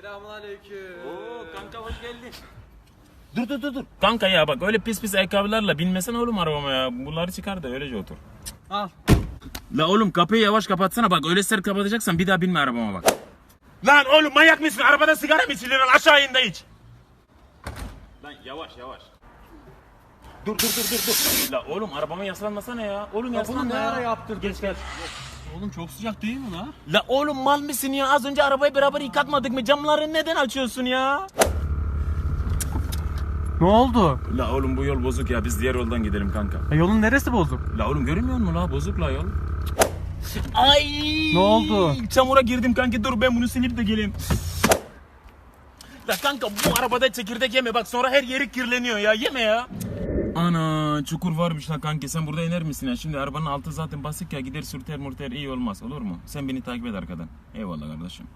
Selamun aleyküm. Oo kanka hoş geldin. Dur dur dur dur. Kanka ya bak öyle pis pis ayakkabılarla binmesen oğlum arabama ya. Bunları çıkar da öylece otur. Al. La oğlum kapıyı yavaş kapatsana bak öyle sert kapatacaksan bir daha binme arabama bak. Lan oğlum manyak mısın? Arabada sigara mı içilir? lan? Aşağı in de iç. Lan yavaş yavaş. Dur dur dur dur dur. La oğlum arabama yaslanmasana ya. Oğlum yaslan bunu ne ya. ara yaptırdın? Geç gel. Oğlum çok sıcak değil mi la? La oğlum mal mısın ya? Az önce arabayı beraber yıkatmadık mı? Camları neden açıyorsun ya? Ne oldu? La oğlum bu yol bozuk ya. Biz diğer yoldan gidelim kanka. E, yolun neresi bozuk? La oğlum görmüyor musun la? Bozuk la yol. Ay! Ne oldu? Çamura girdim kanki. Dur ben bunu silip de geleyim. La kanka bu arabada çekirdek yeme. Bak sonra her yeri kirleniyor ya. Yeme ya. Ana çukur varmış la kanki. Sen burada iner misin ya? Şimdi arabanın altı zaten basık ya. Gider sürter murter iyi olmaz. Olur mu? Sen beni takip et arkadan. Eyvallah kardeşim.